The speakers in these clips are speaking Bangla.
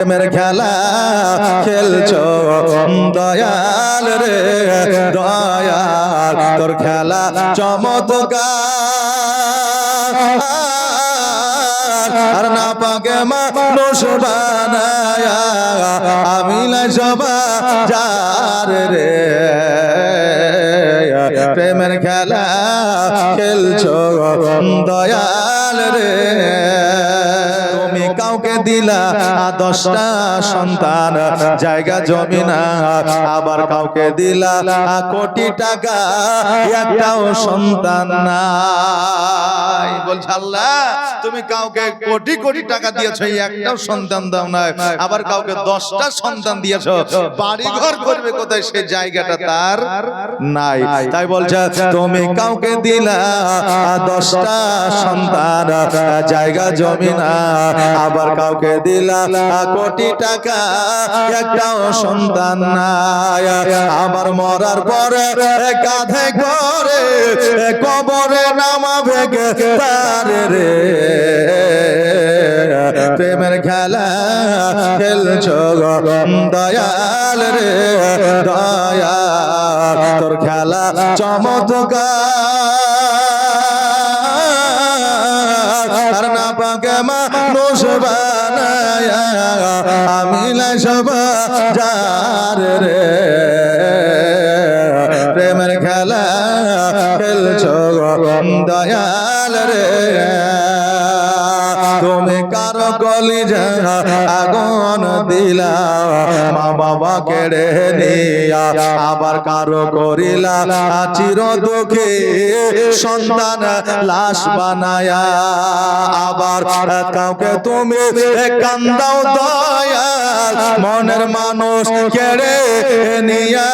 প্রেমের খেলা খেলছো। দয়াল রে, দয়াল, তোর খেলা চমৎকার। আর না পাকে মানুষ বানায়া, আমি লাই সবা যার রে। প্রেমের খেলা খেলছো। দয়াল রে দিলা দশটা সন্তান জায়গা জমি না আবার কাউকে দিলা কোটি টাকা একটাও সন্তান নাই বলছে, আল্লাহ, তুমি কাউকে কোটি কোটি টাকা একটাও সন্তান দাও না আবার কাউকে দশটা সন্তান ঘর করবে কোথায়? সে জায়গাটা তার নাই। তাই বলছে, তুমি কাউকে দিলা, দশটা সন্তান, জায়গা, জমি না। আবার কাউকে দিলা, কোটি টাকা, একটাও সন্তান নাই। মরার পরে কাঁধে করে কবরে তার রে। প্রেমের খেলা খেলছ দয়াল রে দয়া তোর খেলা চমৎকার। তুমি কারও কলি আগুন দিলা? মা বাবা কেড়ে নিয়া আবার কারও করিলা? চির দুঃখে সন্তান লাশ বানায়া আবার কাউকে তুমি কান্দাও দয়াল মনের মানুষ কেড়ে নিয়া।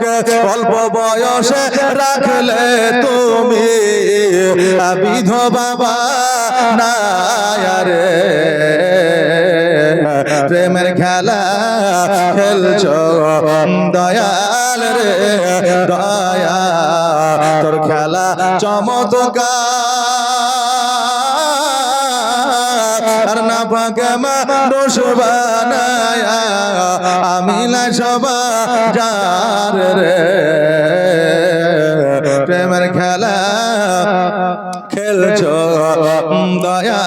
কাউকে অল্প বয়সে রাখলে তুমি? বিধবা রে প্রেমের খেলা খেলছো, দয়াল রে, দয়া। তোর খেলা চমৎকার। আর না পাকামা মানুষ বানায়া আমি লাই সবা যার রে। প্রেমের খেলা খেলছো দয়া